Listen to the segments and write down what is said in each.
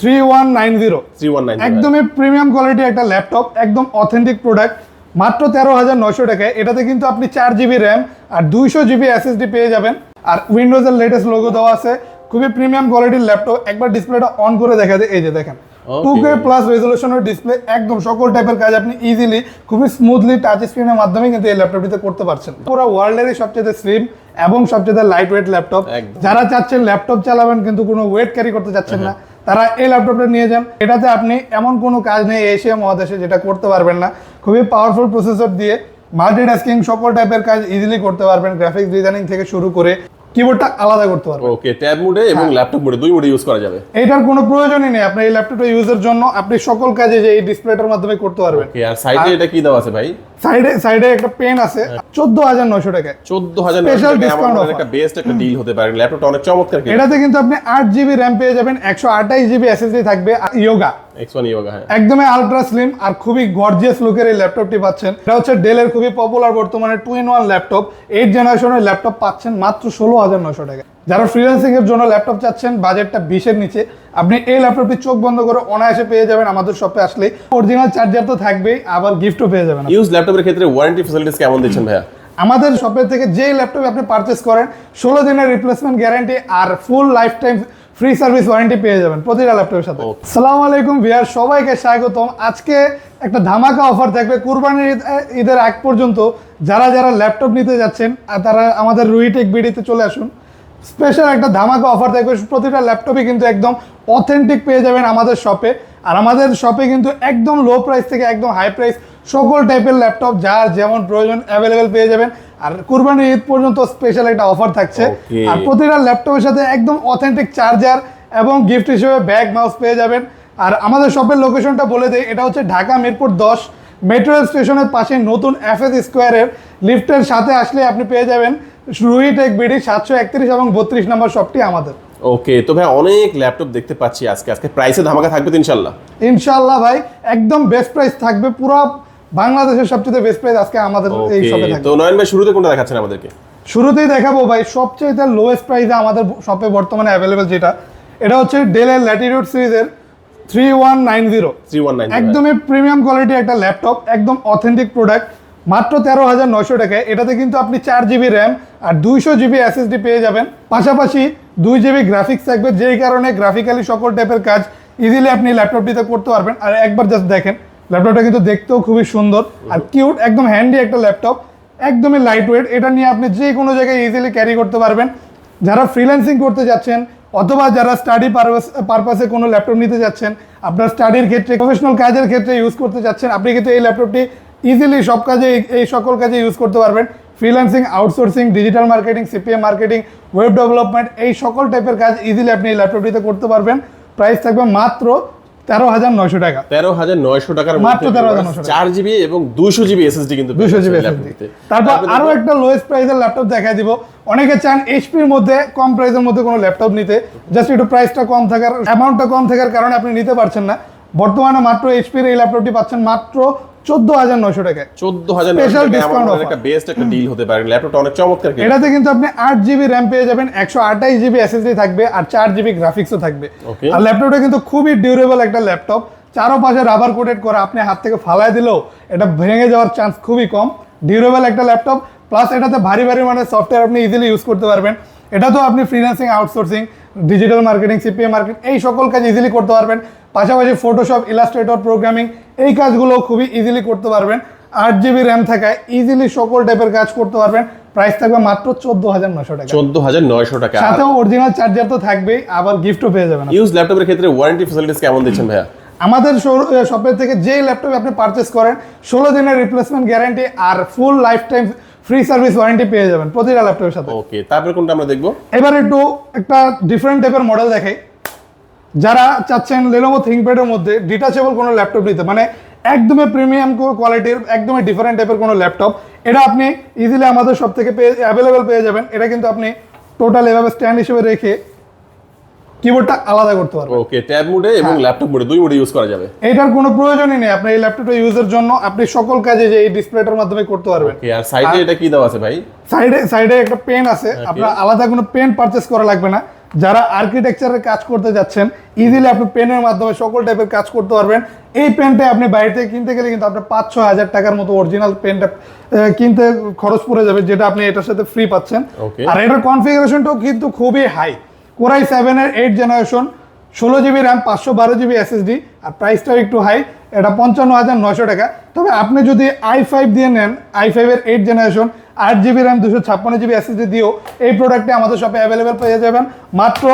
Three one nine zero three one nine একদমই premium quality একটা laptop একদম authentic product মাত্র তেরো হাজার নয়শো টাকায়। এটাতে কিন্তু আপনি চার জিবি র্যাম আর দুইশো জিবি এসএসডি পেয়ে যাবেন। আর উইন্ডোজের লেটেস্ট লোগো দেওয়া আছে। খুবই প্রিমিয়াম কোয়ালিটির ল্যাপটপ একবার ডিসপ্লেটা অন করে দেখা যায়। এই যে দেখেন টু কে প্লাস রেজলিউশনের ডিসপ্লে একদম সকল টাইপের কাজ আপনি ইজিলি খুবই স্মুথলি টাচ স্ক্রিনের মাধ্যমে কিন্তু এই ল্যাপটপটিতে করতে পারছেন। পুরো ওয়ার্ল্ডেরই সবচেয়ে স্লিম এবং সবচেয়ে লাইট ওয়েট ল্যাপটপ যারা চাচ্ছেন ল্যাপটপ চালাবেন কিন্তু কোনো ওয়েট ক্যারি করতে চাচ্ছেন না। তারা এই ল্যাপটপটা নিয়ে যান। এটাতে আপনি এমন কোনো কাজ নেই এশিয়া মহাদেশে যেটা করতে পারবেন না। খুবই পাওয়ারফুল প্রসেসর দিয়ে মাল্টিটাস্কিং সকল টাইপের কাজ ইজিলি করতে পারবেন গ্রাফিক্স ডিজাইনিং থেকে শুরু করে কিবোর্ডটা আলাদা করতে পারবেন। ওকে ট্যাব মোডে এবং ল্যাপটপ মোডে দুই মোডে ইউজ করা যাবে। এইটার কোনো প্রয়োজনই নেই আপনি এই ল্যাপটপটা ইউজের জন্য আপনি সকল কাজে যে এই ডিসপ্লেটার মাধ্যমে করতে পারবেন। আর সাইডে এটা কি দেওয়া আছে ভাই? সাইডে সাইডে একটা পেন আছে চোদ্দ হাজার নয়শো টাকায়। চোদ্দ হাজার Special একটা বেস্ট একটা ডিল হতে পারে। ল্যাপটপটা অনেক চমৎকার এটাতে কিন্তু আপনি আট জিবি র্যাম পেয়ে যাবেন একশো আঠাইশ জিবি এসএসডি থাকবে ইয়োগা এক্স ওয়ান ইয়োগা হ্যাঁ। একদমই আলট্রা স্লিম আর খুবই গর্জিয়াস লুকের এই ল্যাপটপটি পাচ্ছেন। এটা হচ্ছে ডেলের খুবই পপুলার বর্তমানে two in one laptop eight জেনারেশনের ল্যাপটপ পাচ্ছেন মাত্র ষোলো হাজার নশো টাকা যারা ফ্রিল্যান্সিং এর জন্য ল্যাপটপ চাচ্ছেন বাজেটটা বিশের নিচে। আপনি এই ল্যাপটপটি চোখ বন্ধ করে অনায়াসে পেয়ে যাবেন আমাদের শপে আসলে অরিজিনাল চার্জার তো থাকবেই আবার গিফটও পেয়ে যাবেন ইউজ ল্যাপটপের ক্ষেত্রে ওয়ারেন্টি ফ্যাসিলিটিস কেমন দিচ্ছেন ভাইয়া? আমাদের শপের থেকে যেই ল্যাপটপ আপনি পারচেস করেন ষোলো দিনের রিপ্লেসমেন্ট গ্যারান্টি আর full lifetime free service warranty পেয়ে যাবেন প্রতিটা ল্যাপটপের সাথে. সালাম আলাইকুম ভিয়ার সবাইকে স্বাগতম। আজকে একটা ধামাকা অফার থাকবে কুরবানির ঈদ- ঈদের আগ পর্যন্ত। যারা যারা ল্যাপটপ নিতে যাচ্ছেন আর তারা আমাদের রুইটেক বিডিতে চলে আসুন। স্পেশাল একটা ধামাকা অফার থাকবে। প্রতিটা ল্যাপটপই কিন্তু একদম অথেন্টিক পেয়ে যাবেন আমাদের শপে আর আমাদের শপে কিন্তু একদম লো প্রাইস থেকে একদম হাই প্রাইস সকল টাইপের ল্যাপটপ যার যেমন প্রয়োজন অ্যাভেলেবেল পেয়ে যাবেন। আর কুরবানির ঈদ পর্যন্ত স্পেশাল একটা অফার থাকছে। আর প্রতিটা ল্যাপটপের সাথে একদম অথেন্টিক চার্জার এবং গিফট হিসেবে ব্যাগ মাউস পেয়ে যাবেন। আর আমাদের শপের লোকেশনটা বলে দেয় এটা হচ্ছে ঢাকা মিরপুর দশ মেট্রো স্টেশনের পাশে নতুন এফএস স্কোয়ারের লিফটের সাথে আসলে আপনি পেয়ে যাবেন। রুহি টেক বিডি সাতশো একত্রিশ এবং বত্রিশ নম্বর শপটি আমাদের। ওকে তো ভাই অনেক ল্যাপটপ দেখতে পাচ্ছি আজকে। আজকে প্রাইসে ধামাকা থাকবে তো ইনশাল্লাহ ইনশাআল্লাহ ভাই একদম বেস্ট প্রাইস থাকবে। পুরো বাংলাদেশের সবচেয়ে বেস্ট প্রাইস আজকে আমাদের এই শপে থাকবে। তো নয়ন ভাই শুরুতে কোনটা দেখাচ্ছেন আমাদেরকে? শুরুতেই দেখাবো ভাই সবচেয়ে লোয়েস্ট প্রাইসে আমাদের শপে বর্তমানে অ্যাভেলেবেল যেটা এটা হচ্ছে ডেলের ল্যাটিটিউড সিরিজের থ্রি ওয়ান নাইন জিরো একদমই প্রিমিয়াম কোয়ালিটি একটা ল্যাপটপ একদম অথেন্টিক প্রোডাক্ট মাত্র তেরো হাজার নয়শো টাকায়। এটাতে কিন্তু আপনি চার জিবি র্যাম আর দুইশো জিবি এসএসডি পেয়ে যাবেন। পাশাপাশি দুই জিবি গ্রাফিক্স থাকবে, যেই কারণে গ্রাফিক্যালি সকল টাইপের কাজ ইজিলি আপনি ল্যাপটপটিতে করতে পারবেন। আর একবার জাস্ট দেখেন ল্যাপটপটা কিন্তু দেখতেও খুবই সুন্দর আর কিউট একদম হ্যান্ডি একটা ল্যাপটপ একদমই লাইট ওয়েট এটা নিয়ে আপনি যে কোনো জায়গায় ইজিলি ক্যারি করতে পারবেন। যারা ফ্রিল্যান্সিং করতে যাচ্ছেন অথবা যারা স্টাডি পারপাস পারপাসে কোনো ল্যাপটপ নিতে যাচ্ছেন, আপনার স্টাডির ক্ষেত্রে প্রফেশনাল কাজের ক্ষেত্রে ইউজ করতে যাচ্ছেন, আপনি কিন্তু এই ল্যাপটপটি ইজিলি সব কাজে এই- সকল কাজে ইউজ করতে পারবেন। Freelancing outsourcing digital marketing CPM marketing web development এই সকল টাইপের কাজ ইজিলি আপনি এই ল্যাপটপটিতে করতে পারবেন। প্রাইস থাকবে মাত্র তেরো হাজার নয়শো টাকা। তেরো হাজার নয়শো টাকার মাত্র 13,900 টাকা। চার জিবি এবং দুইশো জিবি এসএসডি কিন্তু দুশো জিবি তারপর তারপরে আরও একটা লোয়েস্ট প্রাইসের ল্যাপটপ দেখাই দিব। অনেকে চান এইচপির মধ্যে কম প্রাইসের মধ্যে কোনো ল্যাপটপ নিতে। জাস্ট একটু প্রাইসটা কম থাকার অ্যামাউন্টটা কম থাকার কারণে আপনি নিতে পারছেন না। বর্তমানে মাত্র এইচপির এই ল্যাপটপটি পাচ্ছেন মাত্র চোদ্দ হাজার নয়শো টাকায়। চোদ্দ হাজার Special discount offer. একটা বেস্ট একটা ডিল হতে পারে। ল্যাপটপটা অনেক চমৎকার এটাতে কিন্তু আপনি পেয়ে যাবেন থাকবে আর চার জিবি গ্রাফিক্সও থাকবে। Okay. আর ল্যাপটপটা কিন্তু খুবই ডিউরেবল একটা ল্যাপটপ চারোপাশে রাবার কোটেড করা আপনি হাত থেকে ফালাই দিলেও এটা ভেঙে যাওয়ার চান্স খুবই কম। ডিউরেবল একটা ল্যাপটপ প্লাস এটাতে ভারী ভারী মানে সফটওয়্যার আপনি ইজিলি ইউজ করতে পারবেন। এটা তো আপনি freelancing outsourcing digital marketing CPA market এই সকল কাজ ইজিলি করতে পারবেন। পাশাপাশি ফটোশপ ইলাস্ট্রেটর প্রোগ্রামিং এই কাজগুলো খুবই ইজিলি করতে পারবেন। আট জিবি র্যাম থাকায় ইজিলি সকল টাইপের কাজ করতে পারবেন। প্রাইস থাকবে মাত্র চোদ্দ হাজার নয়শো টাকা। চোদ্দ হাজার নয়শো টাকা। সাথেও অরিজিনাল চার্জার তো থাকবেই আবার গিফটও পেয়ে যাবেন ইউজ ল্যাপটপের ক্ষেত্রে ওয়ারেন্টি ফ্যাসিলিটিস কেমন দিচ্ছেন ভাইয়া? আমাদের শপের থেকে যেই ল্যাপটপ আপনি পারচেস করেন ষোলো দিনের রিপ্লেসমেন্ট গ্যারান্টি আর full lifetime free service warranty পেয়ে যাবেন প্রতিটা ল্যাপটপের সাথে। ওকে তারপরে কোনটা আমরা দেখব? এবার একটু একটা ডিফারেন্ট টাইপের মডেল দেখাই। যারা চাচ্ছেন লেনোভো থিঙ্কপ্যাডের মধ্যে ডিটাচেবল কোনো ল্যাপটপ নিতে মানে একদমই প্রিমিয়াম কোয়ালিটির একদমই ডিফারেন্ট টাইপের কোনো ল্যাপটপ এটা আপনি ইজিলি আমাদের সব থেকে পেয়ে অ্যাভেলেবেল পেয়ে যাবেন। এটা কিন্তু আপনি টোটাল এভাবে স্ট্যান্ড হিসেবে রেখে কিবোর্ডটা আলাদা করতে পারবেন। ওকে ট্যাব মোডে এবং। ল্যাপটপ মোডে দুই মোডে ইউজ করা যাবে। এইটার কোনো প্রয়োজনই নেই আপনি এই ল্যাপটপটা ইউজের জন্য আপনি সকল কাজে যে এই ডিসপ্লেটার মাধ্যমে করতে পারবেন। ওকে আর সাইডে এটা কি দেওয়া আছে ভাই? সাইডে সাইডে একটা পেন আছে আপনার আলাদা কোনো পেন পারচেস করা লাগবে না। যারা আর্কিটেকচারের কাজ করতে যাচ্ছেন ইজিলি আপনি পেনের মাধ্যমে সকল টাইপের কাজ করতে পারবেন। এই পেনটা আপনি বাইরে থেকে কিনতে গেলে কিন্তু আপনার পাঁচ ছ হাজার টাকার মতো অরিজিনাল পেনটা কিনতে খরচ পড়ে যাবে যেটা আপনি এটার সাথে ফ্রি পাচ্ছেন। আর এটার কনফিগারেশনটাও কিন্তু খুবই হাই কোরাই সেভেনের এইট জেনারেশন ষোলো জিবি র্যাম পাঁচশো বারো জিবি এসএসডি আর প্রাইসটাও একটু হাই এটা পঞ্চান্ন হাজার নয়শো টাকা। তবে আপনি যদি আই ফাইভ দিয়ে নেন আই ফাইভের এইট জেনারেশন আট জিবি র্যাম দুশো ছাপ্পান্ন জিবি এসএসডি দিয়েও এই প্রোডাক্টে আমাদের শপে অ্যাভেলেবেল পেয়ে যাবেন। মাত্র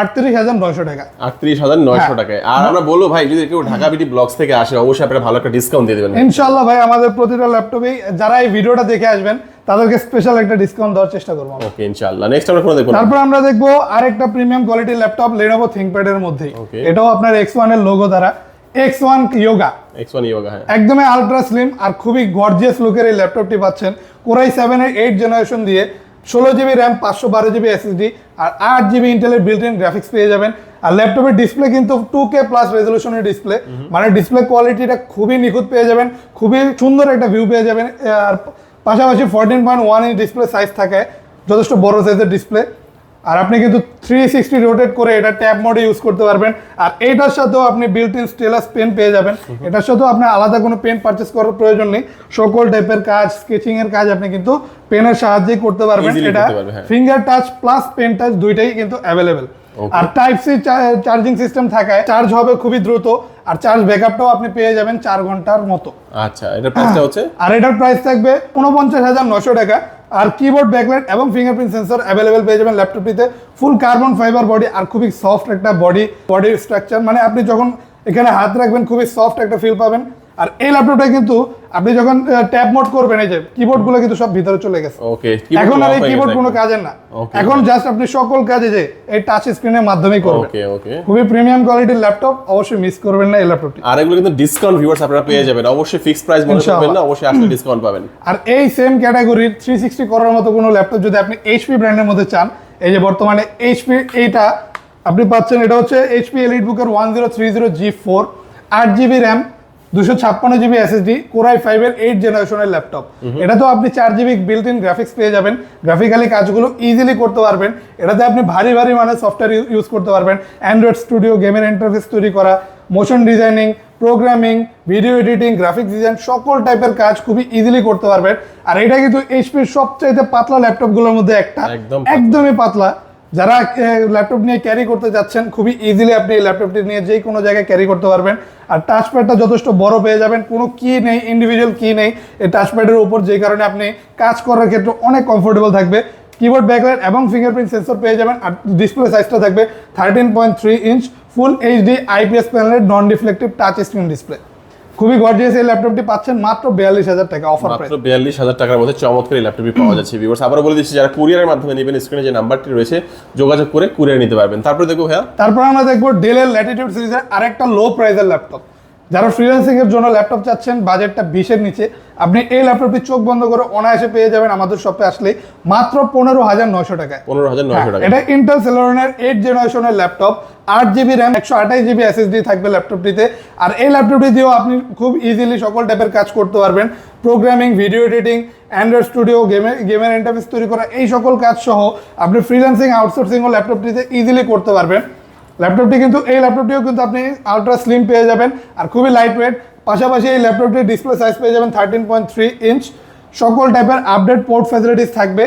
আটত্রিশ হাজার নয়শো টাকা। আটত্রিশ হাজার নয়শো হ্যাঁ। টাকায়। আর আমরা বলব ভাই যদি কেউ ঢাকা বিটি ব্লগস থেকে আসে অবশ্যই আপনারা ভালো একটা ডিসকাউন্ট দিয়ে দেবেন। ইনশাল্লাহ ভাই আমাদের প্রতিটা ল্যাপটপেই যারা এই ভিডিওটা দেখে আসবেন তাদেরকে স্পেশাল একটা ডিসকাউন্ট দেওয়ার চেষ্টা করব ওকে ইনশাআল্লাহ। নেক্সট আমরা কোনো দেখব তারপর আমরা দেখব আরেকটা প্রিমিয়াম কোয়ালিটির ল্যাপটপ লেনোভো থিংকপ্যাড এর মধ্যে. এটাও আপনার এক্স ওয়ানের লোগো দ্বারা। X one yoga X1 yoga হ্যাঁ। একদমই আলট্রা স্লিম আর খুবই গর্জিয়াস লুকের এই ল্যাপটপটি পাচ্ছেন। কোরাই সেভেনের এইট জেনারেশন দিয়ে ষোলো জিবি র্যাম পাঁচশো বারো জিবি এসএসডি আর আট জিবি ইন্টেলের বিল্ট ইন গ্রাফিক্স পেয়ে যাবেন। আর ল্যাপটপের ডিসপ্লে কিন্তু টু কে প্লাস রেজলিউশনের ডিসপ্লে মানে ডিসপ্লে কোয়ালিটিটা খুবই নিখুঁত পেয়ে যাবেন। খুবই সুন্দর একটা ভিউ পেয়ে যাবেন। আর পাশাপাশি fourteen point one inch display size থাকে। যথেষ্ট বড় সাইজের ডিসপ্লে আর আপনি কিন্তু থ্রি সিক্সটি রোটেট করে এটা ট্যাব মোডে ইউজ করতে পারবেন। আর এইটার সাথেও আপনি বিল্ট ইন স্টেলাস পেন পেয়ে যাবেন। এটার সাথেও আপনার আলাদা কোনো পেন পারচেস করার প্রয়োজন নেই। সকল টাইপের কাজ স্কেচিং এর কাজ আপনি কিন্তু পেনের সাহায্যেই করতে পারবেন। এটা হ্যাঁ। Finger touch plus pen touch দুইটাই কিন্তু অ্যাভেলেবেল আর টাইপ সি চার্জিং সিস্টেম থাকায় চার্জ হবে খুবই দ্রুত। আর চার্জ ব্যাকআপটাও আপনি পেয়ে যাবেন চার ঘণ্টার মতো। আচ্ছা এটার প্রাইসটা হচ্ছে? আর এটার প্রাইস থাকবে উনপঞ্চাশ হাজার নশো টাকা। আর কিবোর্ড ব্যাকলাইট এবং ফিঙ্গারপ্রিন্ট সেন্সর অ্যাভেলেবেল পেয়ে যাবেন ল্যাপটপটিতে ফুল কার্বন ফাইবার বডি আর খুবই সফট একটা বডি বডি স্ট্রাকচার মানে আপনি যখন এখানে হাত রাখবেন, খুবই সফট একটা ফিল পাবেন। আর এই ল্যাপটপটা কিন্তু আপনি যখন ট্যাপ মোড করবেন এই যে কিবোর্ডগুলো কিন্তু সব ভিতরে চলে গেছে। ওকে এখন আর এই কিবোর্ড কোনো কাজের না। এখন জাস্ট আপনি সকল কাজে যে এই টাচ স্ক্রিনের মাধ্যমেই করবেন। ওকে ওকে খুবই প্রিমিয়াম কোয়ালিটির ল্যাপটপ অবশ্যই মিস করবেন না এই ল্যাপটপটি আর এগুলো কিন্তু ডিসকাউন্ট ভিউয়ার্স আপনারা পেয়ে যাবেন। অবশ্যই ফিক্সড প্রাইস মনে। করবেন না অবশ্যই আসলে ডিসকাউন্ট পাবেন। আর এই সেম ক্যাটাগরির থ্রি সিক্সটি করার মতো কোনো ল্যাপটপ যদি আপনি এইচপি ব্র্যান্ডের মধ্যে চান এই যে বর্তমানে এইচপি এইটা আপনি পাচ্ছেন এটা হচ্ছে এইচপি এলিট বুকের one zero three zero G four আট জিবি র্যাম দুশো ছাপ্পান্ন জিবি এসএসডি কোরাই ফাইভের এইট জেনারেশনের ল্যাপটপ এটা তো আপনি চার জিবি বিল্ট ইন গ্রাফিক্স পেয়ে যাবেন। গ্রাফিক্যালি কাজগুলো ইজিলি করতে পারবেন। এটাতে আপনি ভারী ভারী মানে সফটওয়্যার ইউজ করতে পারবেন। অ্যান্ড্রয়েড স্টুডিও গেমের ইন্টারফেস তৈরি করা motion designing programming video editing graphics design সকল টাইপের কাজ খুবই ইজিলি করতে পারবেন। আর এটা কিন্তু এইচপির সবচাইতে পাতলা ল্যাপটপগুলোর মধ্যে একটা। একদম একদমই পাতলা। যারা ল্যাপটপ নিয়ে ক্যারি করতে যাচ্ছেন, খুবই ইজিলি আপনি এই ল্যাপটপটি নিয়ে যে কোনো জায়গায় ক্যারি করতে পারবেন। আর টাচপ্যাডটা যথেষ্ট বড় পেয়ে যাবেন, কোনো কি নেই ইন্ডিভিজুয়াল কি নেই। এই টাচপ্যাডের উপর যে কারণে আপনি কাজ করার ক্ষেত্রে অনেক কমফোর্টেবল থাকবে। কিবোর্ড ব্যাকলাইট এবং ফিঙ্গারপ্রিন্ট সেন্সর পেয়ে যাবেন, আর ডিসপ্লে সাইজটা থাকবে thirteen point three inch full HD IPS প্যানেলের non deflective touch screen display খুবই গর্জিয়াস এই ল্যাপটপটি পাচ্ছেন মাত্র বিয়াল্লিশ হাজার টাকা অফার প্রাইস মাত্র বিয়াল্লিশ হাজার টাকার মধ্যে চমৎকার এই ল্যাপটপটি পাওয়া যাচ্ছে ভিউয়ার্স আবার বলে দিচ্ছি যারা কুরিয়ারের মাধ্যমে নেবেন স্ক্রিনে যে নাম্বারটি রয়েছে যোগাযোগ করে কুরিয়ার নিতে পারবেন। তারপরে দেখো ভাইয়া? তারপর আমরা দেখব ডেলের ল্যাটিটিউড সিরিজের আরেকটা লো প্রাইসের ল্যাপটপ যারা ফ্রিল্যান্সিং এর জন্য ল্যাপটপ চাচ্ছেন বাজেটটা বিশের নিচে আপনি এই ল্যাপটপটি চোখ বন্ধ করে অনায়াসে পেয়ে যাবেন আমাদের শপে আসলে মাত্র পনেরো হাজার নয়শো টাকায়। পনেরো হাজার নয়শো টাকা এটা ইন্টেল সেলোরনের এইট জেনারেশনের ল্যাপটপ আট জিবি র্যাম একশো আঠাশ জিবি এসএসডি থাকবে ল্যাপটপটিতে আর এই ল্যাপটপটি দিয়েও আপনি খুব ইজিলি সকল টাইপের কাজ করতে পারবেন। Programming video editing Android Studio গেমের গেমের ইন্টারফেস তৈরি করা এই সকল কাজ সহ আপনি ফ্রিল্যান্সিং আউটসোর্সিংও ল্যাপটপটিতে ইজিলি করতে পারবেন। ল্যাপটপটি কিন্তু এই ল্যাপটপটিও কিন্তু আপনি আলট্রা স্লিম পেয়ে যাবেন আর খুবই লাইট ওয়েট পাশাপাশি এই ল্যাপটপটির ডিসপ্লে সাইজ পেয়ে যাবেন থার্টিন পয়েন্ট থ্রি ইঞ্চ সকল টাইপের আপডেট পোর্ট ফ্যাসিলিটিস থাকবে।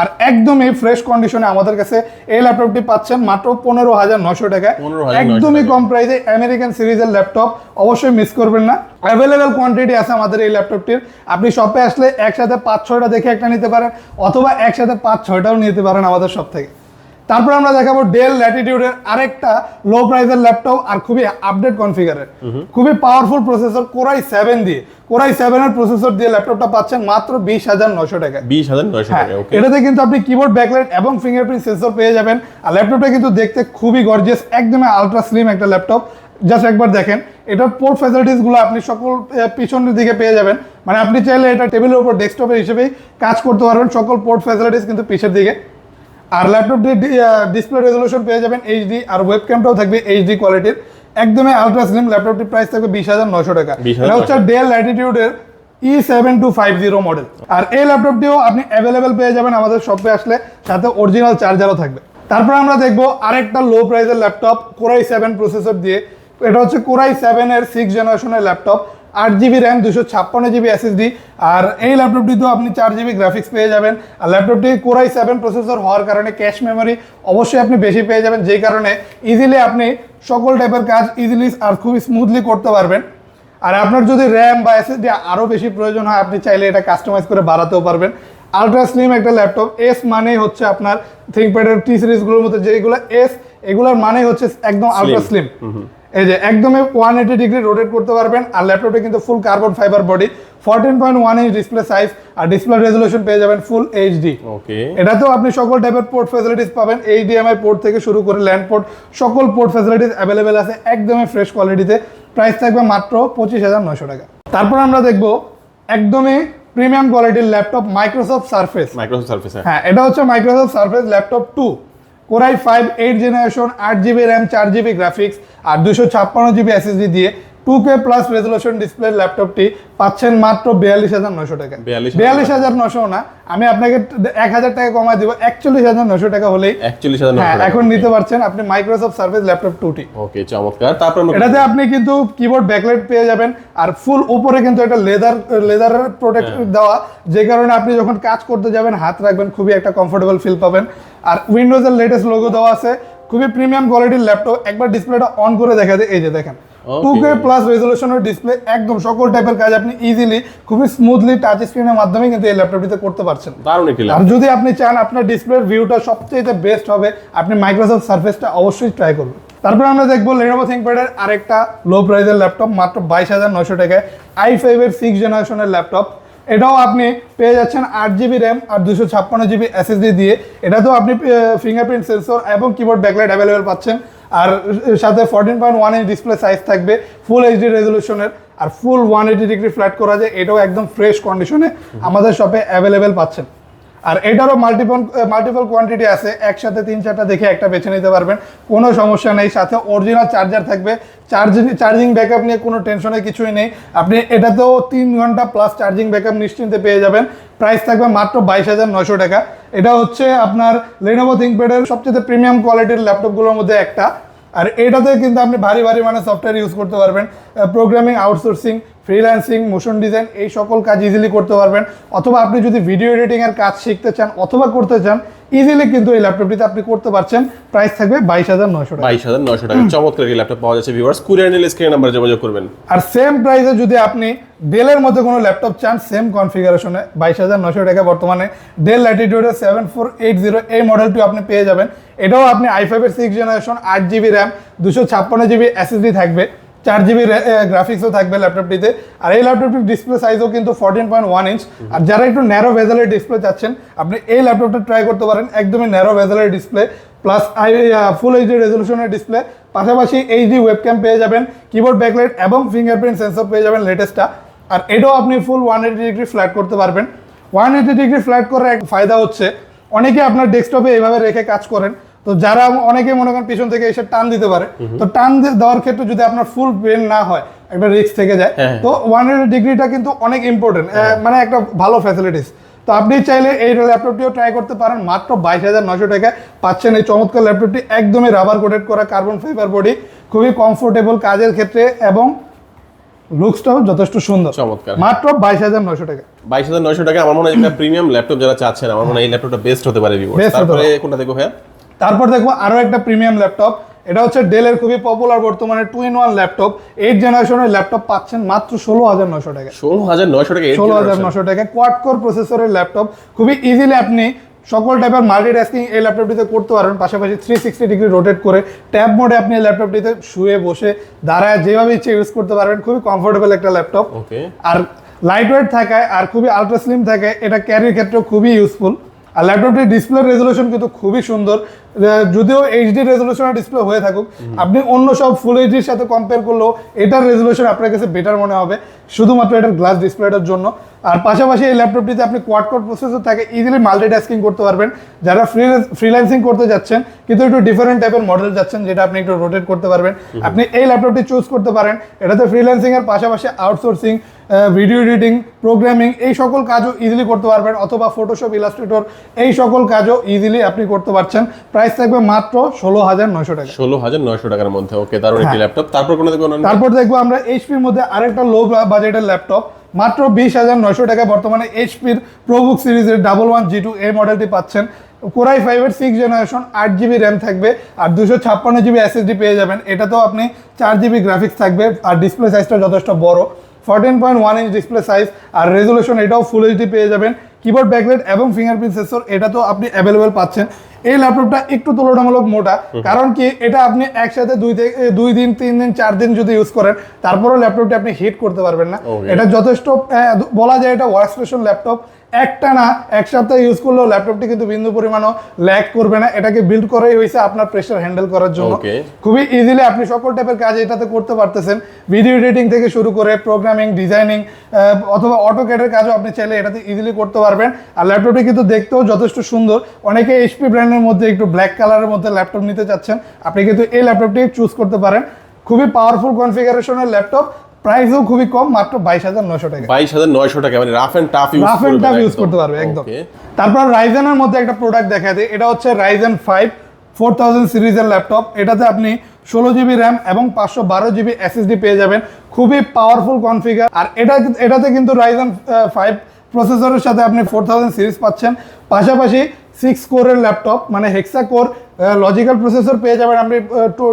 আর একদমই ফ্রেশ কন্ডিশনে আমাদের কাছে এই ল্যাপটপটি পাচ্ছেন মাত্র পনেরো হাজার নশো টাকায় একদমই কম প্রাইসে আমেরিকান সিরিজের ল্যাপটপ অবশ্যই মিস করবেন না। অ্যাভেলেবেল কোয়ান্টিটি আছে আমাদের এই ল্যাপটপটির আপনি শপে আসলে একসাথে পাঁচ ছয়টা দেখে একটা নিতে পারেন অথবা একসাথে পাঁচ ছয়টাও নিতে পারেন আমাদের শপ থেকে। তারপর আমরা দেখাবো ডেল ল্যাটিটিউডের আরেকটা লো প্রাইসের ল্যাপটপ আর খুবই আপডেট কনফিগারের খুবই powerful processor core i seven দিয়ে। কোরাই সেভেনের প্রসেসর দিয়ে ল্যাপটপটা পাচ্ছেন মাত্র বিশ হাজার নশো টাকায়। বিশ হাজার নয়শো হ্যাঁ টাকা ওকে এটাতে কিন্তু আপনি কিবোর্ড ব্যাকলাইট এবং ফিঙ্গারপ্রিন্ট সেন্সর পেয়ে যাবেন। আর ল্যাপটপটা কিন্তু দেখতে খুবই গর্জিয়াস একদমই আলট্রা স্লিম একটা ল্যাপটপ জাস্ট একবার দেখেন এটার পোর্ট ফ্যাসিলিটিসগুলো আপনি সকল পিছনের দিকে পেয়ে যাবেন। মানে আপনি চাইলে এটা টেবিলের উপর ডেস্কটপের হিসেবেই কাজ করতে পারবেন। সকল পোর্ট ফ্যাসিলিটিস কিন্তু পিছের দিকে। আর ল্যাপটপটির ডিসপ্লে রেজলিউশন পেয়ে যাবেন এইচডি আর ওয়েব ক্যামটাও থাকবে এইচডি কোয়ালিটির একদমই আলট্রা স্লিম ল্যাপটপটির প্রাইস থাকবে বিশ হাজার নশো টাকা। এটা হচ্ছে Dell ল্যাটিটিউডের E seven two five zero model আর এই ল্যাপটপটিও আপনি অ্যাভেলেবেল পেয়ে যাবেন আমাদের শপে আসলে সাথে অরিজিনাল চার্জারও থাকবে। তারপর আমরা দেখব আরেকটা লো প্রাইসের ল্যাপটপ কোরাই সেভেন প্রসেসর দিয়ে। এটা হচ্ছে কোরাই সেভেনের সিক্স জেনারেশনের ল্যাপটপ আট জিবি র্যাম দুশো ছাপ্পান্ন জিবি এসএসডি আর এই ল্যাপটপটিতেও আপনি চার জিবি গ্রাফিক্স পেয়ে যাবেন। আর ল্যাপটপটি কোরাই সেভেন প্রসেসর হওয়ার কারণে ক্যাশ মেমোরি অবশ্যই আপনি বেশি পেয়ে যাবেন যেই কারণে ইজিলি আপনি সকল টাইপের কাজ ইজিলি আর খুবই স্মুথলি করতে পারবেন। আর আপনার যদি র্যাম বা এসএসডি আরও বেশি প্রয়োজন হয় আপনি চাইলে এটা কাস্টমাইজ করে বাড়াতেও পারবেন। আলট্রা স্লিম একটা ল্যাপটপ এস মানেই হচ্ছে আপনার থিঙ্কপ্যাডের টি সিরিজগুলোর মধ্যে যেগুলো এস এগুলোর মানেই হচ্ছে একদম আলট্রা স্লিম এই যে একদমই ওয়ান এইটি ডিগ্রি রোটেট করতে পারবেন আর ল্যাপটপে কিন্তু full carbon fibre body fourteen point one inch display size আর ডিসপ্লে রেজলিউশন পেয়ে যাবেন ফুল এইচডি ওকে এটাতেও আপনি সকল টাইপের পোর্ট ফ্যাসিলিটিস পাবেন এইচডিএমআই পোর্ট থেকে শুরু করে ল্যান্ড পোর্ট সকল পোর্ট ফ্যাসিলিটিস অ্যাভেলেবেল আছে একদমই ফ্রেশ কোয়ালিটিতে প্রাইস থাকবে মাত্র পঁচিশ হাজার নয়শো টাকা। তারপর আমরা দেখব একদমই প্রিমিয়াম কোয়ালিটির laptop Microsoft Surface Microsoft Surface হ্যাঁ। এটা হচ্ছে Microsoft Surface laptop two core i five eight generation আট জিবি র্যাম চার জিবি গ্রাফিক্স আর দুশো ছাপ্পান্ন জিবি এসএসডি দিয়ে two K plus resolution display ল্যাপটপটি পাচ্ছেন মাত্র বিয়াল্লিশ হাজার নশো টাকা। বিয়াল্লিশ হাজার নশো না আমি আপনাকে এক হাজার টাকা কমায় দিব একচল্লিশ হাজার নশো টাকা হলেই একচল্লিশ হাজার হ্যাঁ এখন নিতে পারছেন আপনি মাইক্রোসফট সার্ভিস ল্যাপটপ টুটি ওকে চমৎকার। তারপর এটাতে আপনি কিন্তু কিবোর্ড ব্যাকলাইট পেয়ে যাবেন আর ফুল উপরে কিন্তু একটা লেদার লেদারের প্রোটেক্ট দেওয়া যে কারণে আপনি যখন কাজ করতে যাবেন হাত রাখবেন খুবই একটা কমফোর্টেবল ফিল পাবেন। আর উইন্ডোজের লেটেস্ট লোগো দেওয়া আছে। খুবই প্রিমিয়াম কোয়ালিটির ল্যাপটপ একবার ডিসপ্লেটা অন করে দেখা যায়। এই যে দেখেন. টু কে প্লাস রেজলিউশনের ডিসপ্লে একদম সকল টাইপের কাজ আপনি ইজিলি খুবই স্মুথলি টাচ স্ক্রিনের মাধ্যমে কিন্তু এই ল্যাপটপটিতে করতে পারছেন। আর যদি আপনি চান আপনার ডিসপ্লের ভিউটা সবচেয়ে বেস্ট হবে আপনি মাইক্রোসফট সার্ফেসটা অবশ্যই ট্রাই করবেন। তারপর আমরা দেখব লেনোভো থিঙ্কপ্যাডের আরেকটা লো প্রাইসের ল্যাপটপ মাত্র বাইশ হাজার নশো টাকায় আই ফাইভের সিক্স জেনারেশনের ল্যাপটপ এটাও আপনি পেয়ে যাচ্ছেন আট জিবি র্যাম আর দুশো ছাপ্পান্ন জিবি এসএসডি দিয়ে। এটাতেও আপনি ফিঙ্গারপ্রিন্ট সেন্সর এবং কিবোর্ড ব্যাকলাইট অ্যাভেলেবেল পাচ্ছেন। আর সাথে fourteen point one inch display size থাকবে ফুল এইচডি রেজলিউশনের আর full one eighty degree flat করা যায় এটাও একদম ফ্রেশ কন্ডিশনে আমাদের শপে অ্যাভেলেবেল পাচ্ছেন। আর এটারও মাল্টিপল মাল্টিপল কোয়ান্টিটি আছে। একসাথে তিন চারটা দেখে একটা বেছে নিতে পারবেন। কোনো সমস্যা নেই। সাথে অরিজিনাল চার্জার থাকবে। চার্জিং চার্জিং ব্যাকআপ নিয়ে কোনো টেনশনের কিছুই নেই। আপনি এটাতেও তিন ঘণ্টা প্লাস চার্জিং ব্যাকআপ নিশ্চিন্তে পেয়ে যাবেন। প্রাইস থাকবে মাত্র বাইশ হাজার নশো টাকা। এটা হচ্ছে আপনার লেনোভো থিঙ্কপ্যাডের সবচেয়ে প্রিমিয়াম কোয়ালিটির ল্যাপটপগুলোর মধ্যে একটা। আর এটাতে কিন্তু আপনি ভারী ভারী মানে সফটওয়্যার ইউজ করতে পারবেন programming outsourcing freelancing motion design এই সকল কাজ ইজিলি করতে পারবেন। অথবা আপনি যদি ভিডিও এডিটিং এর কাজ শিখতে চান অথবা করতে চান ইজিলি কিন্তু এই ল্যাপটপটিতে আপনি করতে পারছেন। প্রাইস থাকবে বাইশ হাজার নয়শো টাকা। বাইশ হাজার নয়শো টাকা। চমৎকার একটি ল্যাপটপ পাওয়া যাচ্ছে ভিউয়ার্স কুরিয়ার নিলে স্ক্রিন নাম্বারে যোগাযোগ করবেন। আর সেম প্রাইসে যদি আপনি ডেলের মধ্যে কোনো ল্যাপটপ চান সেম কনফিগারেশনে বাইশ হাজার নশো টাকা বর্তমানে। ডেল ল্যাটিটিউডের সেভেন ফোর এইট জিরো এই মডেলটি আপনি পেয়ে যাবেন। এটাও আপনি আই ফাইভের সিক্স জেনারেশন আট জিবি র্যাম দুশো ছাপ্পান্ন জিবি এসএসডি থাকবে, চার জিবি গ্রাফিক্সও থাকবে ল্যাপটপটিতে আর এই ল্যাপটপটির ডিসপ্লে সাইজও কিন্তু ফোরটিন পয়েন্ট ওয়ান ইঞ্চ আর যারা একটু ন্যারো ভেজালের ডিসপ্লে চাচ্ছেন, আপনি এই ল্যাপটপটা ট্রাই করতে পারেন, একদমই narrow ভেজালের display plus I full HD রেজলিউশনের display পাশাপাশি এইচডি ওয়েবক্যাম পেয়ে যাবেন কিবোর্ড ব্যাকলাইট এবং ফিঙ্গারপ্রিন্ট সেন্সর পেয়ে যাবেন লেটেস্টটা আর এটাও আপনি full one eighty degree flat করতে পারবেন। ওয়ান এইটি ডিগ্রি ফ্ল্যাট করার এক ফায়দা হচ্ছে, অনেকে আপনার ডেস্কটপে এইভাবে রেখে কাজ করেন তো যারা অনেকে মনে করেন পিছন থেকে এসে টান দিতে পারে তো টান দেওয়ার ক্ষেত্রে যদি আপনার ফুল পেন না হয় একটা রিস্ক থেকে যায় হ্যাঁ। তো ওয়ান ডিগ্রিটা কিন্তু অনেক ইম্পর্টেন্ট মানে একটা ভালো ফ্যাসিলিটিস তো আপনি চাইলে এই ল্যাপটপটিও ট্রাই করতে পারেন মাত্র বাইশ হাজার নশো টাকায় পাচ্ছেন এই চমৎকার ল্যাপটপটি একদমই রাবার কোটেড করা কার্বন ফাইবার বডি খুবই কমফোর্টেবল কাজের ক্ষেত্রে এবং লুকসটাও যথেষ্ট সুন্দর। চমৎকার। মাত্র বাইশ হাজার নশো টাকা বাইশ হাজার নয়শো টাকা আমার মনে হয় একটা প্রিমিয়াম ল্যাপটপ যারা চাচ্ছেন আমার মনে হয় এই ল্যাপটপটা বেস্ট হতে পারে তারপরে পারে। কোনটা দেখো ভাইয়া? তারপর দেখব আরও একটা প্রিমিয়াম ল্যাপটপ এটা হচ্ছে ডেলের খুবই পপুলার বর্তমানে two in one laptop eight জেনারেশনের ল্যাপটপ পাচ্ছেন মাত্র ষোলো হাজার নশো টাকা। ষোলো হাজার নয়শো টাকা ষোলো হাজার নশো টাকা। কোয়াড কোর প্রসেসরের ল্যাপটপ খুবই ইজিলি আপনি সকল টাইপের মাল্টিটাস্কিং এই ল্যাপটপটিতে করতে পারেন। পাশাপাশি থ্রি সিক্সটি ডিগ্রি রোটেট করে ট্যাব মোডে আপনি এই ল্যাপটপটিতে শুয়ে বসে দাঁড়ায় যেভাবে ইচ্ছে ইউজ করতে পারবেন। খুবই কমফোর্টেবল একটা ল্যাপটপ ওকে। আর লাইট ওয়েট থাকায় আর খুবই আলট্রা স্লিম থাকে এটা ক্যারির ক্ষেত্রেও খুবই ইউজফুল আর ল্যাপটপটির ডিসপ্লে রেজলিউশন কিন্তু খুবই সুন্দর। যদিও এইচডি রেজলিউশনের ডিসপ্লে হয়ে থাকুক আপনি অন্য সব ফুল এইচডির সাথে কম্পেয়ার করলেও এটার রেজলিউশন আপনার কাছে বেটার মনে হবে শুধুমাত্র এটার গ্লাস ডিসপ্লেটার জন্য। আর পাশাপাশি এই ল্যাপটপটিতে আপনি কোয়াড কোড প্রসেসর থাকে ইজিলি মাল্টিটাস্কিং করতে পারবেন। যারা ফ্রি ফ্রিল্যান্সিং করতে যাচ্ছেন কিন্তু একটু ডিফারেন্ট টাইপের মডেল যাচ্ছেন যেটা আপনি একটু রোটেট করতে পারবেন। আপনি এই ল্যাপটপটি চুজ করতে পারেন। এটাতে ফ্রিল্যান্সিং এর পাশাপাশি আউটসোর্সিং ভিডিও এডিটিং প্রোগ্রামিং এই সকল কাজও ইজিলি করতে পারবেন অথবা ফটোশপ ইলাস্ট্রেটর এই সকল কাজও ইজিলি আপনি করতে পারছেন। প্রায় প্রাইস থাকবে মাত্র ষোলো হাজার নয়শো টাকা। ষোলো হাজার নয়শো টাকার মধ্যে। ওকে হ্যাঁ। একটি ল্যাপটপ তারপর কোনো দেখব তারপর দেখব আমরা এইচপির মধ্যে আরেকটা লো বাজেটের ল্যাপটপ মাত্র বিশ হাজার নয়শো টাকা বর্তমানে এইচপির প্রোবুক সিরিজের ডাবল ওয়ান জি টু এই মডেলটি পাচ্ছেন। কোরাই ফাইভের সিক্স জেনারেশন আট জিবি র্যাম থাকবে আর দুশো ছাপ্পান্ন জিবি এসএসডি পেয়ে যাবেন। এটাতেও আপনি চার জিবি গ্রাফিক্স থাকবে আর ডিসপ্লে সাইজটা যথেষ্ট বড়। Fourteen point one inch display size আর রেজলিউশন এটাও ফুল এইচডি পেয়ে যাবেন। কিবোর্ড ব্যাকলাইট এবং ফিঙ্গারপ্রিন্ট সেন্সর এটা তো আপনি অ্যাভেলেবেল পাচ্ছেন। এই ল্যাপটপটা একটু তুলনামূলক মোটা কারণ কি এটা আপনি একসাথে দুই থেকে দুই দিন তিন দিন চার দিন যদি ইউজ করেন তারপরেও ল্যাপটপটা আপনি হিট করতে পারবেন না। এটা যথেষ্ট বলা যায় এটা ওয়ার্ক স্টেশন ল্যাপটপ একটা না এক সপ্তাহ ইউজ করলেও ল্যাপটপটি কিন্তু বিন্দু পরিমাণও ল্যাগ করবে না। এটাকে বিল্ড করাই হয়েছে আপনার প্রেশার হ্যান্ডেল করার জন্য। খুবই ইজিলি আপনি সকল টাইপের কাজ এটাতে করতে পারতেছেন। ভিডিও এডিটিং থেকে শুরু করে প্রোগ্রামিং ডিজাইনিং অথবা অটোক্যাডের কাজও আপনি চাইলে এটাতে ইজিলি করতে পারবেন। আর ল্যাপটপটি কিন্তু দেখতেও যথেষ্ট সুন্দর। অনেকে এইচপি ব্র্যান্ডের মধ্যে একটু ব্ল্যাক কালারের মধ্যে ল্যাপটপ নিতে চাচ্ছেন। আপনি কিন্তু এই ল্যাপটপটি চুজ করতে পারেন। খুবই পাওয়ারফুল কনফিগারেশনের ল্যাপটপ প্রাইসও খুবই কম মাত্র বাইশ হাজার নশো টাকা। বাইশ হাজার নয়শো টাকা মানে rough and tough use rough and tough use করতে পারবে একদম। তারপর রাইজেনের মধ্যে একটা প্রোডাক্ট দেখা দেয় এটা হচ্ছে রাইজেন ফাইভ ফোর থাউজেন্ড সিরিজের ল্যাপটপ এটাতে আপনি ষোলো জিবি র্যাম এবং পাঁচশো বারো জিবি এসএসডি পেয়ে যাবেন। খুবই পাওয়ারফুল কনফিগার আর এটা এটাতে কিন্তু রাইজেন ফাইভ প্রসেসরের সাথে আপনি ফোর থাউজেন্ড সিরিজ পাচ্ছেন। পাশাপাশি সিক্স কোরের ল্যাপটপ মানে হেক্সা কোর লজিক্যাল প্রসেসর পেয়ে যাবেন আপনি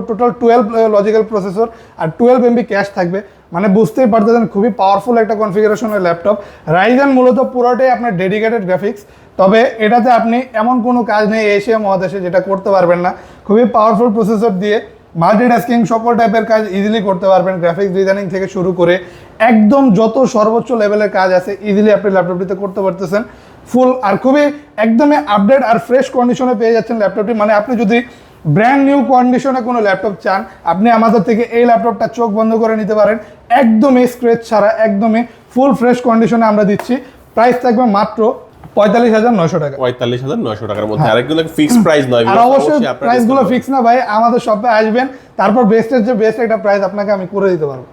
টোটাল টুয়েলভ লজিক্যাল প্রসেসর আর টুয়েলভ এমবি ক্যাশ থাকবে। মানে বুঝতেই পারতেছেন, খুবই পাওয়ারফুল একটা কনফিগারেশনের ল্যাপটপ রাইজেন মূলত পুরোটাই আপনার ডেডিকেটেড গ্রাফিক্স তবে এটাতে আপনি এমন কোনো কাজ নেই এশিয়া মহাদেশে যেটা করতে পারবেন না। খুবই পাওয়ারফুল প্রসেসর দিয়ে মাল্টিটাস্কিং সকল টাইপের কাজ ইজিলি করতে পারবেন গ্রাফিক্স ডিজাইনিং থেকে শুরু করে একদম যত সর্বোচ্চ লেভেলের কাজ আছে ইজিলি আপনি ল্যাপটপটিতে করতে পারতেছেন। ফুল আর খুবই একদমই আপডেট আর ফ্রেশ কন্ডিশনে পেয়ে যাচ্ছেন ল্যাপটপটি মানে আপনি যদি ব্র্যান্ড নিউ কন্ডিশনে কোনো ল্যাপটপ চান আপনি আমাদের থেকে এই ল্যাপটপটা চোখ বন্ধ করে নিতে পারেন। একদমই স্ক্রেচ ছাড়া একদমই ফুল ফ্রেশ কন্ডিশনে আমরা দিচ্ছি। প্রাইস থাকবে মাত্র পঁয়তাল্লিশ হাজার নয়শো টাকা। পঁয়তাল্লিশ হাজার নয়শো টাকার মধ্যে। আরেকগুলো ফিক্স প্রাইস নয় আর অবশ্যই প্রাইসগুলো ফিক্স না ভাই আমাদের শপে আসবেন তারপর বেস্টের যে বেস্ট একটা প্রাইস আপনাকে আমি করে দিতে পারব।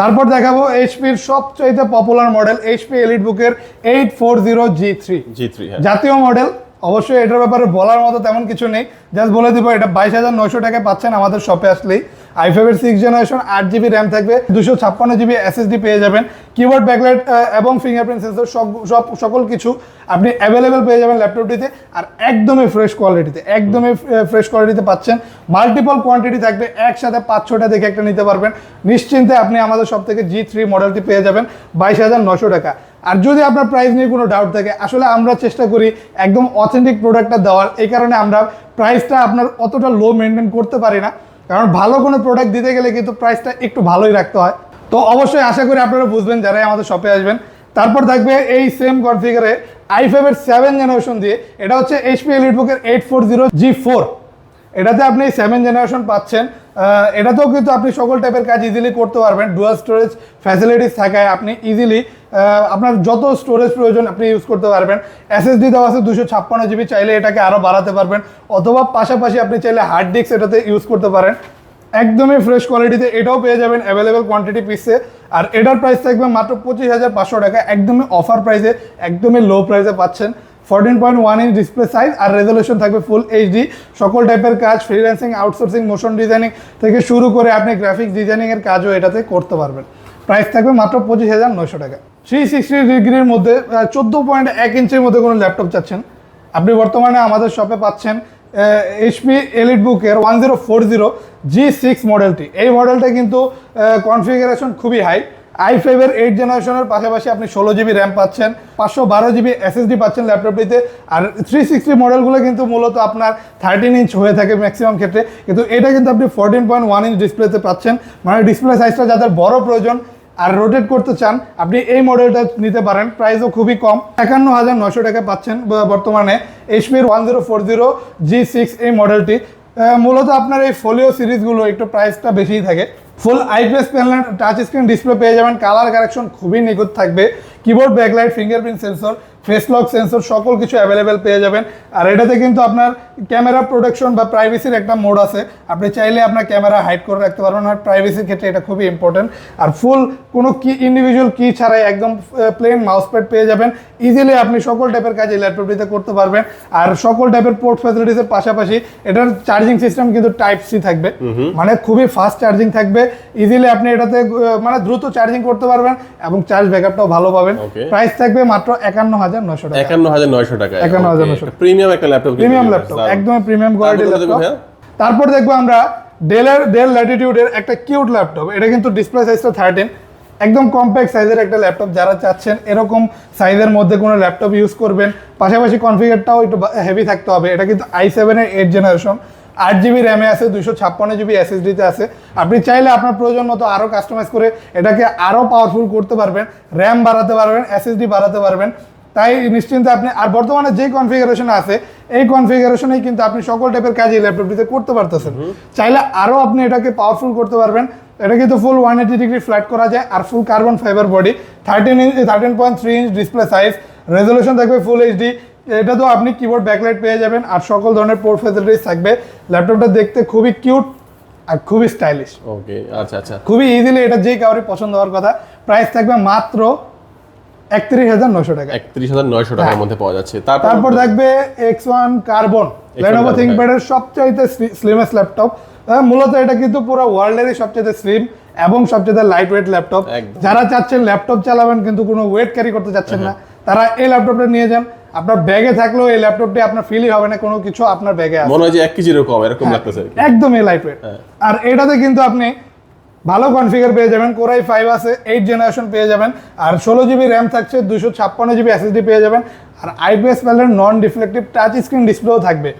তারপর দেখাবো এইচপির সবচাইতে পপুলার মডেল এইচপি এলিট বুকের eight four zero G three G three হ্যাঁ। জাতীয় মডেল অবশ্যই এটার ব্যাপারে বলার মতো তেমন কিছু নেই। জাস্ট বলে দিব, এটা বাইশ হাজার নয়শো টাকায় পাচ্ছেন আমাদের শপে আসলেই। আই ফাইভের সিক্স জেনারেশন আট জিবি র্যাম থাকবে, দুশো ছাপ্পান্ন জিবি এসএসডি পেয়ে যাবেন কিবোর্ড ব্যাকলাইট এবং ফিঙ্গারপ্রিন্ট সেন্সর সব সব, সকল কিছু আপনি অ্যাভেলেবেল পেয়ে যাবেন ল্যাপটপটিতে আর একদমই ফ্রেশ কোয়ালিটিতে একদমই ফ্রেশ কোয়ালিটিতে পাচ্ছেন। মাল্টিপল কোয়ান্টিটি থাকবে, একসাথে পাঁচ ছটা দেখে একটা নিতে পারবেন। নিশ্চিন্তে আপনি আমাদের সব থেকে জি থ্রি মডেলটি পেয়ে যাবেন, বাইশ হাজার নশো টাকা। আর যদি আপনার প্রাইস নিয়ে কোনো ডাউট থাকে, আসলে আমরা চেষ্টা করি একদম অথেন্টিক প্রোডাক্টটা দেওয়ার, এই কারণে আমরা প্রাইসটা আপনার অতটা লো মেনটেন করতে পারি না। কারণ ভালো কোনো প্রোডাক্ট দিতে গেলে কিন্তু প্রাইসটা একটু ভালোই রাখতে হয়। তো অবশ্যই আশা করি আপনারা বুঝবেন যারাই আমাদের শপে আসবেন। তারপর থাকবে এই সেম কনফিগারে আই ফাইভের সেভেন জেনারেশন দিয়ে। এটা হচ্ছে HP Elite eight four zero G four এটাতে আপনি সেভেন জেনারেশন পাচ্ছেন। এটাতেও কিন্তু আপনি সকল টাইপের কাজ ইজিলি করতে পারবেন। ডুয়াল স্টোরেজ ফ্যাসিলিটিস থাকায় আপনি ইজিলি আপনার যত স্টোরেজ প্রয়োজন আপনি ইউজ করতে পারবেন। এসএসডি দেওয়া আছে দুশো ছাপ্পান্ন জিবি চাইলে এটাকে আরও বাড়াতে পারবেন। অথবা পাশাপাশি আপনি চাইলে হার্ড ডিস্ক এটাতে ইউজ করতে পারেন। একদমই ফ্রেশ কোয়ালিটিতে এটাও পেয়ে যাবেন অ্যাভেলেবেল কোয়ান্টিটি পিসে আর এটার প্রাইস থাকবে মাত্র পঁচিশ হাজার পাঁচশো টাকা। একদমই অফার প্রাইসে একদমই লো প্রাইসে পাচ্ছেন। Fourteen point one inch display size আর রেজলিউশন থাকবে ফুল এইচডি সকল টাইপের কাজ ফ্রিল্যান্সিং আউটসোর্সিং মোশন ডিজাইনিং থেকে শুরু করে আপনি গ্রাফিক্স ডিজাইনিংয়ের কাজও এটাতে করতে পারবেন। প্রাইস থাকবে মাত্র পঁচিশ হাজার নয়শো টাকা। থ্রি সিক্সটি ডিগ্রির মধ্যে চোদ্দ পয়েন্ট এক ইঞ্চের মধ্যে কোনো ল্যাপটপ চাচ্ছেন? আপনি বর্তমানে আমাদের শপে পাচ্ছেন এইচপি এলিট বুকের one zero four zero G six মডেলটি এই মডেলটা কিন্তু কনফিগারেশন খুবই হাই আই ফাইভের এইট জেনারেশনের পাশাপাশি আপনি ষোলো জিবি র্যাম পাচ্ছেন, পাঁচশো বারো জিবি এসএসডি পাচ্ছেন ল্যাপটপটিতে আর থ্রি সিক্সটি মডেলগুলো কিন্তু মূলত আপনার থার্টিন ইঞ্চ হয়ে থাকে ম্যাক্সিমাম ক্ষেত্রে। কিন্তু এটা কিন্তু আপনি ফোরটিন পয়েন্ট ওয়ান ইঞ্চ ডিসপ্লেতে পাচ্ছেন। মানে ডিসপ্লে সাইজটা যাদের বড় প্রয়োজন আর রোটেট করতে চান, আপনি এই মডেলটা নিতে পারেন। প্রাইসও খুবই কম। একান্ন হাজার নশো টাকা পাচ্ছেন বর্তমানে এইচপির one zero four zero G six এই মডেলটি মূলত আপনার এই ফোলিও সিরিজগুলো একটু প্রাইসটা বেশিই থাকে। Full IPS panel touch screen display পেয়ে যাবেন কালার কারেকশন খুবই নিখুঁত থাকবে। Keyboard backlight fingerprint sensor face lock sensor সকল কিছু অ্যাভেলেবেল পেয়ে যাবেন। আর এটাতে কিন্তু আপনার ক্যামেরা প্রোটেকশন বা প্রাইভেসির একটা মোড আছে। আপনি চাইলে আপনার ক্যামেরা হাইড করে রাখতে পারবেন। আর প্রাইভেসির ক্ষেত্রে এটা খুবই ইম্পর্টেন্ট আর ফুল কোনো কি ইন্ডিভিজুয়াল কি ছাড়াই একদম প্লেন মাউস প্যাড পেয়ে যাবেন। ইজিলি আপনি সকল টাইপের কাজ এই ল্যাপটপটিতে করতে পারবেন। আর সকল টাইপের পোর্ট ফ্যাসিলিটিসের পাশাপাশি এটার চার্জিং সিস্টেম কিন্তু টাইপ সি থাকবে। মানে খুবই ফাস্ট চার্জিং থাকবে। ইজিলি আপনি এটাতে মানে দ্রুত চার্জিং করতে পারবেন এবং চার্জ ব্যাকআপটাও ভালো পাবেন। প্রাইস থাকবে মাত্র একান্ন হাজার নশো টাকা। একান্ন হাজার নয়শো টাকা। 51,900 প্রিমিয়াম একটা ল্যাপটপ প্রিমিয়াম ল্যাপটপ একদম প্রিমিয়াম কোয়ালিটির ল্যাপটপ তারপর দেখব আমরা ডেলের ডেল ল্যাটিটিউডের একটা কিউট ল্যাপটপ এটা কিন্তু ডিসপ্লে সাইজটা থার্টিন একদম কম্প্যাক্ট সাইজের একটা ল্যাপটপ যারা চাচ্ছেন এরকম সাইজের মধ্যে কোনো ল্যাপটপ ইউজ করবেন পাশাপাশি কনফিগারটাও একটু হেভি থাকতে হবে। এটা কিন্তু আই সেভেনের এইট জেনারেশন আট জিবি র্যামে আছে দুশো ছাপ্পান্ন জিবি এসএসডিতে আছে। আপনি চাইলে আপনার প্রয়োজন মতো আরও কাস্টমাইজ করে এটাকে আরও পাওয়ারফুল করতে পারবেন র্যাম বাড়াতে পারবেন এসএসডি বাড়াতে পারবেন। তাই নিশ্চিন্তে আপনি আর বর্তমানে যে কনফিগারেশন আছে এই কনফিগারেশনেই কিন্তু আপনি সকল টাইপের কাজ এই ল্যাপটপটিতে করতে পারতেছেন। চাইলে আরও আপনি এটাকে পাওয়ারফুল করতে পারবেন। এটা কিন্তু full one eighty degree flat করা যায় আর full carbon fibre body thirteen inch thirteen point three inch display size resolution থাকবে ফুল এইচডি এটা তো আপনি কিবোর্ড ব্যাকলাইট পেয়ে যাবেন আর সকল ধরনের পোর্ট ফ্যাসিলিটিস থাকবে। ল্যাপটপটা দেখতে খুবই কিউট আর খুবই স্টাইলিশ ওকে আচ্ছা আচ্ছা। খুবই ইজিলি এটা যে কাউরে পছন্দ হওয়ার কথা। প্রাইস থাকবে মাত্র একত্রিশ হাজার টাকা। একত্রিশ হাজার নয়শো টাকার মধ্যে পাওয়া যাচ্ছে। তারপর থাকবে এক্স ওয়ান কার্বন লেনোভো থিঙ্কপ্যাডের সবচাইতে স্লিমেস্ট ল্যাপটপ মূলত এটা কিন্তু পুরো ওয়ার্ল্ডেরই সবচেয়ে স্লিম এবং সবচেয়ে লাইট ওয়েট ল্যাপটপ যারা চাচ্ছেন ল্যাপটপ চালাবেন কিন্তু কোনো ওয়েট ক্যারি করতে চাচ্ছেন না। তারা এই ল্যাপটপটা নিয়ে যান। আপনার ব্যাগে থাকলেও এই ল্যাপটপটি আপনার ফিলই হবে না কোনো কিছু আপনার ব্যাগে মনে হয় যে এক কেজিরও কম এরকম লাগতেছে। একদমই লাইট ওয়েট হ্যাঁ। আর এটাতে কিন্তু আপনি ভালো কনফিগার পেয়ে যাবেন কোরাই ফাইভ আছে এইট জেনারেশন পেয়ে যাবেন আর ষোলো জিবি র্যাম থাকছে দুশো ছাপ্পান্ন জিবি এসএসডি পেয়ে যাবেন আর আইপিএস প্যানেলের নন ডিফ্লেক্টিভ টাচ স্ক্রিন ডিসপ্লেও থাকবে।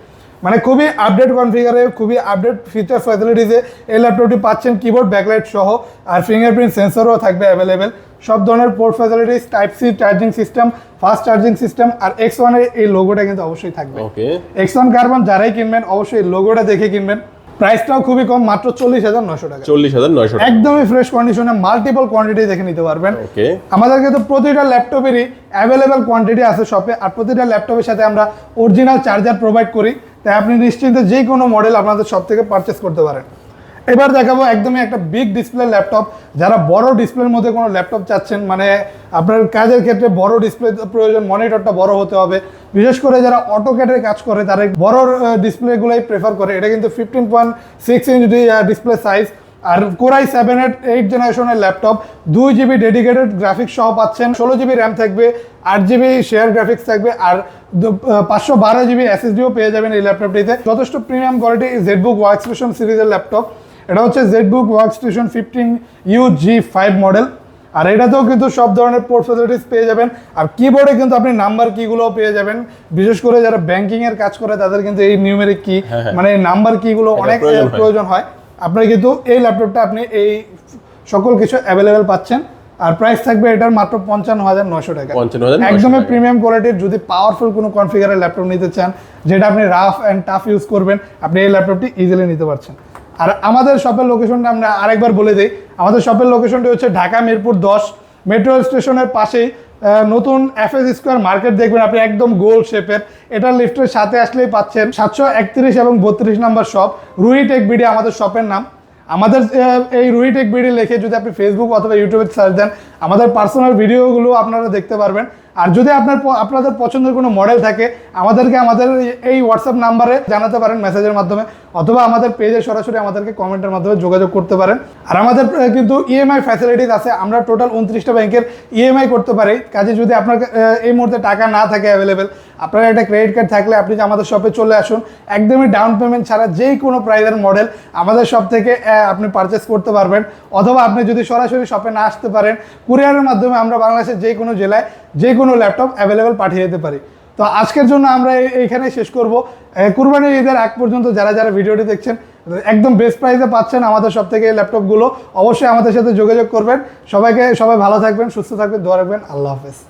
মানে খুবই আপডেট কনফিগারে খুবই আপডেট ফিচার ফ্যাসিলিটিসে এই ল্যাপটপটি পাচ্ছেন কিবোর্ড ব্যাকলাইট সহ আর ফিঙ্গারপ্রিন্ট সেন্সরও থাকবে অ্যাভেলেবেল সব ধরনের port facilities type C charging system fast charging system আর এক্স ওয়ানের এই লোগোটা কিন্তু অবশ্যই থাকবে। ওকে এক্স ওয়ান কার্বন যারাই কিনবেন অবশ্যই লোগোটা দেখে কিনবেন। প্রাইসটাও খুবই কম মাত্র চল্লিশ হাজার নয়শো টাকা। চল্লিশ হাজার নয়শো একদমই ফ্রেশ কন্ডিশনে মাল্টিপল কোয়ান্টিটি দেখে নিতে পারবেন। আমাদের কিন্তু তো প্রতিটা ল্যাপটপেরই অ্যাভেলেবেল কোয়ান্টিটি আছে শপে আর প্রতিটা ল্যাপটপের সাথে আমরা অরিজিনাল চার্জার প্রোভাইড করি। তাই আপনি নিশ্চিন্তে যে কোনো মডেল আপনাদের শপ থেকে পারচেস করতে পারেন। এবার দেখাবো একদমই একটা বিগ ডিসপ্লে ল্যাপটপ যারা বড় ডিসপ্লের মধ্যে কোনো ল্যাপটপ চাচ্ছেন মানে আপনার কাজের ক্ষেত্রে বড় ডিসপ্লে প্রয়োজন মনিটরটা বড় হতে হবে। বিশেষ করে যারা অটোক্যাটের কাজ করে, তারা বড় ডিসপ্লেগুলোই প্রেফার করে। এটা কিন্তু fifteen point six inch display size R core i seven eight eight জেনারেশনের ল্যাপটপ দুই জিবি ডেডিকেটেড গ্রাফিক্স সহ পাচ্ছেন। ষোলো জিবি র্যাম থাকবে, আট জিবি শেয়ার গ্রাফিক্স থাকবে, আর পাঁচশো বারো জিবি এসএসডিও পেয়ে যাবেন এই ল্যাপটপটিতে যথেষ্ট premium quality ZBook workstation সিরিজের ল্যাপটপ এটা হচ্ছে ZBook workstation fifteen U G five model আর এটাতেও কিন্তু সব ধরনের পোর্ট ফ্যাসিলিটিস পেয়ে যাবেন। আর কিবোর্ডে কিন্তু আপনি নাম্বার কিগুলোও পেয়ে যাবেন। বিশেষ করে যারা ব্যাংকিং এর কাজ করে তাদের কিন্তু এই নিউমেরিক কি মানে নাম্বার কিগুলো অনেক প্রয়োজন হয়। আপনার কিন্তু এই ল্যাপটপটা আপনি এই সকল কিছু অ্যাভেলেবেল পাচ্ছেন। আর প্রাইস থাকবে এটার মাত্র পঞ্চান্ন হাজার নশো টাকা। একদমই প্রিমিয়াম কোয়ালিটির যদি পাওয়ারফুল কোনো কনফিগারের ল্যাপটপ নিতে চান যেটা আপনি রাফ অ্যান্ড টাফ ইউজ করবেন আপনি এই ল্যাপটপটি ইজিলি নিতে পারছেন। আর আমাদের শপের লোকেশনটা আমরা আরেকবার বলে দিই। আমাদের শপের লোকেশনটি হচ্ছে ঢাকা মিরপুর দশ। মেট্রো স্টেশনের পাশেই নতুন এফএস স্কোয়ার মার্কেট দেখবেন আপনি, একদম গোল শেপের এটা লিফটের সাথে আসলেই পাচ্ছেন সাতশো একত্রিশ এবং বত্রিশ নাম্বার শপ রুই টেক বিডি আমাদের শপের নাম। আমাদের এই রুহি টেক বিডি লিখে যদি আপনি ফেসবুক অথবা ইউটিউবে সার্চ দেন, আমাদের পার্সোনাল ভিডিওগুলো আপনারা দেখতে পারবেন। আর যদি আপনার আপনাদের পছন্দের কোনো মডেল থাকে, আমাদেরকে আমাদের এই- হোয়াটসঅ্যাপ নাম্বারে জানাতে পারেন মেসেজের মাধ্যমে, অথবা আমাদের পেজে সরাসরি আমাদেরকে কমেন্টের মাধ্যমে যোগাযোগ করতে পারেন। আর আমাদের কিন্তু ইএমআই ফ্যাসিলিটিস আছে, আমরা টোটাল উনত্রিশটা ব্যাংকের ইএমআই করতে পারি। কাজে যদি আপনার এই মুহূর্তে টাকা না থাকে অ্যাভেলেবেল আপনার একটা ক্রেডিট কার্ড থাকলে আপনি আমাদের শপে চলে আসুন। একদমই ডাউন পেমেন্ট ছাড়া যেই কোনো প্রাইজের মডেল আমাদের শপ থেকে আপনি পারচেস করতে পারবেন, অথবা আপনি যদি সরাসরি শপে না আসতে পারেন কুরিয়ারের মাধ্যমে আমরা বাংলাদেশের যে কোনো জেলায় যে কোনো ল্যাপটপ অ্যাভেলেবেল পাঠিয়ে দিতে পারি। তো আজকের জন্য আমরা এই- এইখানেই শেষ করব। কুরবানির ঈদের আগ পর্যন্ত যারা যারা ভিডিওটি দেখছেন, একদম বেস্ট প্রাইসে পাচ্ছেন আমাদের সব থেকে ল্যাপটপগুলো অবশ্যই আমাদের সাথে যোগাযোগ করবেন। সবাইকে সবাই ভালো থাকবেন, সুস্থ থাকবেন, দোয়া রাখবেন, আল্লাহ হাফেজ।